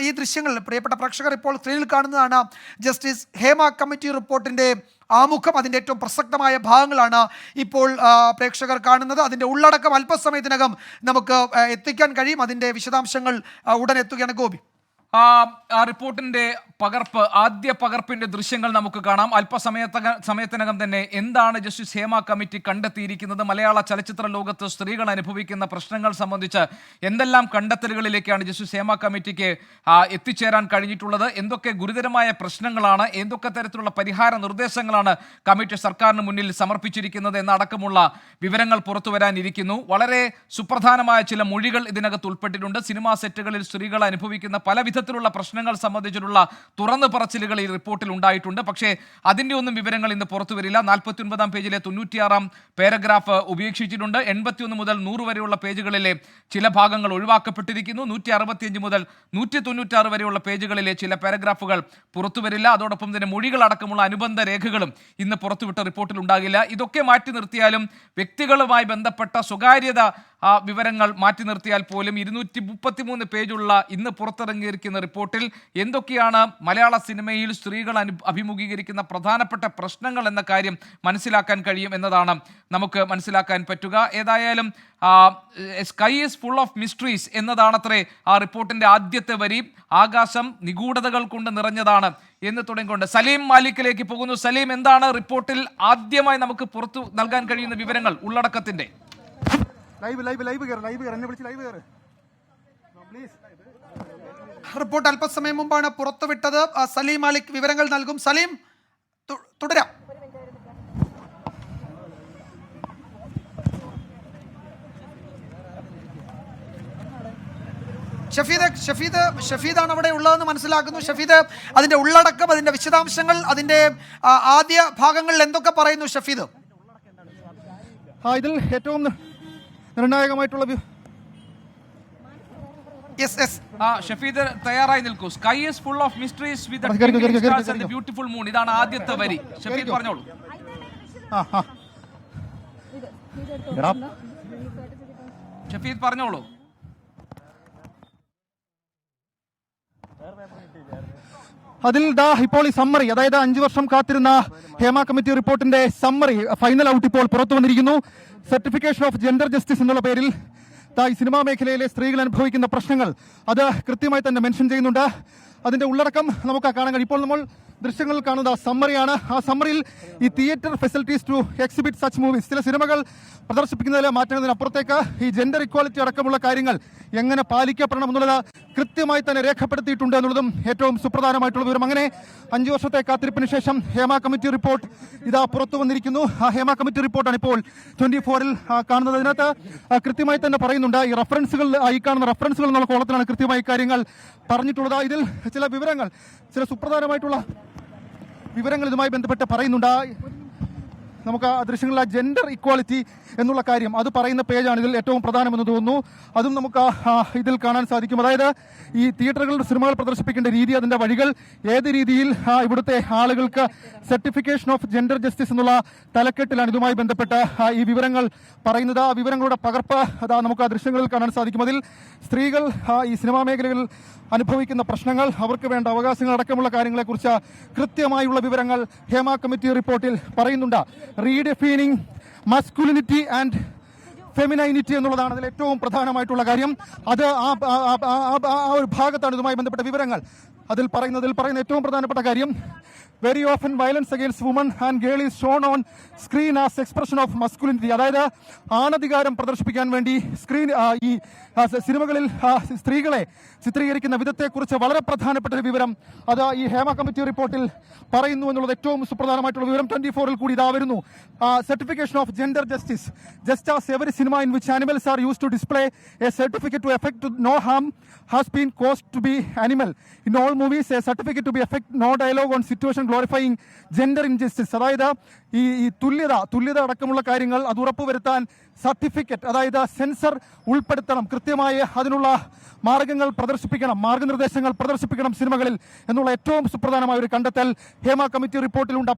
ഈ ദൃശ്യങ്ങൾ പ്രിയപ്പെട്ട പ്രേക്ഷകർ ഇപ്പോൾ സ്ക്രീനിൽ കാണുന്നതാണ് ജസ്റ്റിസ് ഹേമ കമ്മിറ്റി റിപ്പോർട്ടിന്റെ ആമുഖം. അതിന്റെ ഏറ്റവും പ്രസക്തമായ ഭാഗങ്ങളാണ് ഇപ്പോൾ പ്രേക്ഷകർ കാണുന്നത്. അതിന്റെ ഉള്ളടക്കം അല്പസമയത്തിനകം നമുക്ക് എത്തിക്കാൻ കഴിയും. അതിന്റെ വിശദാംശങ്ങൾ ഉടൻ എത്തുകയാണ് ഗോപി. ആ റിപ്പോർട്ടിന്റെ പകർപ്പ് ആദ്യ പകർപ്പിന്റെ ദൃശ്യങ്ങൾ നമുക്ക് കാണാം. അല്പസമയത്ത സമയത്തിനകം തന്നെ എന്താണ് ജസ്റ്റിസ് ഹേമ കമ്മിറ്റി കണ്ടെത്തിയിരിക്കുന്നത്? മലയാള ചലച്ചിത്ര ലോകത്ത് സ്ത്രീകൾ അനുഭവിക്കുന്ന പ്രശ്നങ്ങൾ സംബന്ധിച്ച് എന്തെല്ലാം കണ്ടെത്തലുകളിലേക്കാണ് ജസ്റ്റിസ് ഹേമ കമ്മിറ്റിക്ക് എത്തിച്ചേരാൻ കഴിഞ്ഞിട്ടുള്ളത്? എന്തൊക്കെ ഗുരുതരമായ പ്രശ്നങ്ങളാണ്? എന്തൊക്കെ തരത്തിലുള്ള പരിഹാര നിർദ്ദേശങ്ങളാണ് കമ്മിറ്റി സർക്കാരിന് മുന്നിൽ സമർപ്പിച്ചിരിക്കുന്നത് എന്നടക്കമുള്ള വിവരങ്ങൾ പുറത്തു വരാനിരിക്കുന്നു. വളരെ സുപ്രധാനമായ ചില മൊഴികൾ ഇതിനകത്ത് ഉൾപ്പെട്ടിട്ടുണ്ട്. സിനിമാ സെറ്റുകളിൽ സ്ത്രീകൾ അനുഭവിക്കുന്ന പല വിധത്തിലുള്ള പ്രശ്നങ്ങൾ സംബന്ധിച്ചിട്ടുള്ള തുറന്നു പറച്ചിലുകൾ ഈ റിപ്പോർട്ടിൽ ഉണ്ടായിട്ടുണ്ട്. പക്ഷേ അതിന്റെ ഒന്നും വിവരങ്ങൾ ഇന്ന് പുറത്തു വരില്ല. നാൽപ്പത്തി ഒൻപതാം പേജിലെ തൊണ്ണൂറ്റിയാറാം പാരഗ്രാഫ് ഉപേക്ഷിച്ചിട്ടുണ്ട്. എൺപത്തിയൊന്ന് മുതൽ നൂറ് വരെയുള്ള പേജുകളിലെ ചില ഭാഗങ്ങൾ ഒഴിവാക്കപ്പെട്ടിരിക്കുന്നു. നൂറ്റി അറുപത്തിയഞ്ച് മുതൽ നൂറ്റി തൊണ്ണൂറ്റാറ് വരെയുള്ള പേജുകളിലെ ചില പാരഗ്രാഫുകൾ പുറത്തു വരില്ല. അതോടൊപ്പം തന്നെ മൊഴികളടക്കമുള്ള അനുബന്ധ രേഖകളും ഇന്ന് പുറത്തുവിട്ട റിപ്പോർട്ടിൽ ഉണ്ടാകില്ല. ഇതൊക്കെ മാറ്റി നിർത്തിയാലും വ്യക്തികളുമായി ബന്ധപ്പെട്ട സ്വകാര്യത വിവരങ്ങൾ മാറ്റി നിർത്തിയാൽ പോലും ഇരുന്നൂറ്റി മുപ്പത്തിമൂന്ന് പേജുള്ള ഇന്ന് പുറത്തിറങ്ങിയിരിക്കുന്ന റിപ്പോർട്ടിൽ എന്തൊക്കെയാണ് മലയാള സിനിമയിൽ സ്ത്രീകൾ അനു അഭിമുഖീകരിക്കുന്ന പ്രധാനപ്പെട്ട പ്രശ്നങ്ങൾ എന്ന കാര്യം മനസ്സിലാക്കാൻ കഴിയും എന്നതാണ്. നമുക്ക് മനസ്സിലാക്കാൻ പറ്റുക. ഏതായാലും sky is full of mysteries എന്നതാണത്രേ ആ റിപ്പോർട്ടിന്റെ ആദ്യത്തെ വരി. ആകാശം നിഗൂഢതകൾ കൊണ്ട് നിറഞ്ഞതാണ് എന്ന് തുടങ്ങിക്കൊണ്ട് സലീം മാലിക്കിലേക്ക് പോകുന്നു. സലീം എന്താണ് റിപ്പോർട്ടിൽ ആദ്യമായി നമുക്ക് പുറത്തു നൽകാൻ കഴിയുന്ന വിവരങ്ങൾ ഉള്ളടക്കത്തിന്റെ ലൈവ് ലൈവ് ലൈവ് കയറ് ലൈവ് കയറ്. എന്നെ വിളിച്ച് ലൈവ് കയറ്. റിപ്പോർട്ട് അല്പസമയം മുമ്പാണ് പുറത്തുവിട്ടത്. സലീം മാലിക് വിവരങ്ങൾ നൽകും. സലീം തുടരാം. ഷഫീദ് ഷഫീദ് ഷഫീദാണ് അവിടെ ഉള്ളതെന്ന് മനസ്സിലാക്കുന്നു. ഷഫീദ് അതിന്റെ ഉള്ളടക്കം അതിന്റെ വിശദാംശങ്ങൾ അതിന്റെ ആദ്യ ഭാഗങ്ങളിൽ എന്തൊക്കെ പറയുന്നു ഷഫീദ്? ആ ഇതിൽ ഏറ്റവും നിർണായകമായിട്ടുള്ള യെസ് യെസ് ആ ഷഫീദ് തയ്യാറായി നിൽക്കൂ. Sky is full of mysteries with. Beautiful moon ഇതാണ് ആദ്യത്തെ വരി. ഷഫീദ് പറഞ്ഞോളൂ. ഷഫീദ് പറഞ്ഞോളൂ. അതിൽ ദാ ഇപ്പോൾ ഈ സമ്മറി അതായത് അഞ്ചു വർഷം കാത്തിരുന്ന ഹേമ കമ്മിറ്റി റിപ്പോർട്ടിന്റെ സമ്മറി ഫൈനൽ ഔട്ട് ഇപ്പോൾ പുറത്തു വന്നിരിക്കുന്നു. സർട്ടിഫിക്കേഷൻ ഓഫ് ജെൻഡർ ജസ്റ്റിസ് എന്നുള്ള പേരിൽ ദാ ഈ സിനിമാ മേഖലയിലെ സ്ത്രീകൾ അനുഭവിക്കുന്ന പ്രശ്നങ്ങൾ അത് കൃത്യമായി തന്നെ മെൻഷൻ ചെയ്യുന്നുണ്ട്. അതിന്റെ ഉള്ളടക്കം നമുക്ക് കാണാൻ കഴിയും. ഇപ്പോൾ നമ്മൾ ദൃശ്യങ്ങളിൽ കാണുന്ന സമ്മറിയാണ്. ആ സമ്മറിയിൽ ഈ theatre facilities to exhibit such movies ചില സിനിമകൾ പ്രദർശിപ്പിക്കുന്നതിലെ മാറ്റുന്നതിനപ്പുറത്തേക്ക് ഈ ജെൻഡർ ഇക്വാലിറ്റി അടക്കമുള്ള കാര്യങ്ങൾ എങ്ങനെ പാലിക്കപ്പെടണം എന്നുള്ളത് കൃത്യമായി തന്നെ രേഖപ്പെടുത്തിയിട്ടുണ്ട് എന്നുള്ളതും ഏറ്റവും സുപ്രധാനമായിട്ടുള്ള വിവരം. അങ്ങനെ അഞ്ചു വർഷത്തെ കാത്തിരിപ്പിന് ശേഷം ഹേമ കമ്മിറ്റി റിപ്പോർട്ട് ഇതാ പുറത്തു വന്നിരിക്കുന്നു. ആ ഹേമ കമ്മിറ്റി റിപ്പോർട്ടാണ് ഇപ്പോൾ ട്വന്റി ഫോറിൽ കാണുന്നത്. അതിനകത്ത് കൃത്യമായി തന്നെ പറയുന്നുണ്ട്. ഈ റഫറൻസുകൾ ഈ കാണുന്ന റഫറൻസുകൾ എന്നുള്ള കോളത്തിലാണ് കൃത്യമായി കാര്യങ്ങൾ പറഞ്ഞിട്ടുള്ളത്. ഇതിൽ ചില വിവരങ്ങൾ ചില സുപ്രധാനമായിട്ടുള്ള വിവരങ്ങൾ ഇതുമായി ബന്ധപ്പെട്ട് പറയുന്നുണ്ട് നമുക്ക് ആ ദൃശ്യങ്ങളിൽ ആ ജെൻഡർ ഇക്വാളിറ്റി എന്നുള്ള കാര്യം അത് പറയുന്ന പേജാണ് ഇതിൽ ഏറ്റവും പ്രധാനമെന്ന് തോന്നുന്നു. അതും നമുക്ക് ഇതിൽ കാണാൻ സാധിക്കും. അതായത് ഈ തിയേറ്ററുകളുടെ സിനിമകൾ പ്രദർശിപ്പിക്കേണ്ട രീതി അതിന്റെ വഴികൾ ഏത് രീതിയിൽ ഇവിടുത്തെ ആളുകൾക്ക് സർട്ടിഫിക്കേഷൻ ഓഫ് ജെൻഡർ ജസ്റ്റിസ് എന്നുള്ള തലക്കെട്ടിലാണ് ഇതുമായി ബന്ധപ്പെട്ട് ഈ വിവരങ്ങൾ പറയുന്നത്. ആ വിവരങ്ങളുടെ പകർപ്പ് അതാ നമുക്ക് ആ ദൃശ്യങ്ങളിൽ കാണാൻ സാധിക്കും. അതിൽ സ്ത്രീകൾ ഈ സിനിമാ മേഖലകളിൽ അനുഭവിക്കുന്ന പ്രശ്നങ്ങൾ അവർക്ക് വേണ്ട അവകാശങ്ങൾ അടക്കമുള്ള കാര്യങ്ങളെക്കുറിച്ച് കൃത്യമായുള്ള വിവരങ്ങൾ ഹേമ കമ്മിറ്റി റിപ്പോർട്ടിൽ പറയുന്നുണ്ട്. റീഡിഫൈനിങ് മസ്കുലിനിറ്റി ആൻഡ് ഫെമിനൈനിറ്റി എന്നുള്ളതാണ് അതിൽ ഏറ്റവും പ്രധാനമായിട്ടുള്ള കാര്യം. അത് ആ ഒരു ഭാഗത്താണ് ഇതുമായി ബന്ധപ്പെട്ട വിവരങ്ങൾ. അതിൽ പറയുന്നതിൽ പറയുന്ന ഏറ്റവും പ്രധാനപ്പെട്ട കാര്യം very often violence against woman and girl is shown on screen as expression of masculinity അതായത് ആണധികാരം പ്രദർശിപ്പിക്കാൻ വേണ്ടി സ്ക്രീൻ ഈ സിനിമകളിൽ സ്ത്രീകളെ ചിത്രീകരിക്കുന്ന വിധത്തെക്കുറിച്ച് വളരെ പ്രധാനപ്പെട്ട ഒരു വിവരം. അത് ഈ ഹേമ കമ്മിറ്റി റിപ്പോർട്ടിൽ പറയുന്നു എന്നുള്ളത് ഏറ്റവും സുപ്രധാനമായിട്ടുള്ള വിവരം. ട്വന്റി ഫോറിൽ കൂടി ഇതാ വരുന്നു. Certification of gender justice just as every cinema in which animals are use to display a certificate to effect no harm has been cost to be animal in all movies a certificate to be effect no dialogue on situation glorifying gender injustice അതായത് ഈ ഈ തുല്യത തുല്യത അടക്കമുള്ള കാര്യങ്ങൾ അത് ഉറപ്പുവരുത്താൻ certificate അതായത് സെൻസർ ഉൾപ്പെടുത്തണം. കൃത്യമായി അതിനുള്ള മാർഗങ്ങൾ പ്രദർശിപ്പിക്കണം. മാർഗനിർദ്ദേശങ്ങൾ പ്രദർശിപ്പിക്കണം സിനിമകളിൽ. എന്നുള്ള ഏറ്റവും സുപ്രധാനമായ ഒരു കണ്ടെത്തൽ ഹേമ കമ്മിറ്റി റിപ്പോർട്ടിലുണ്ട്.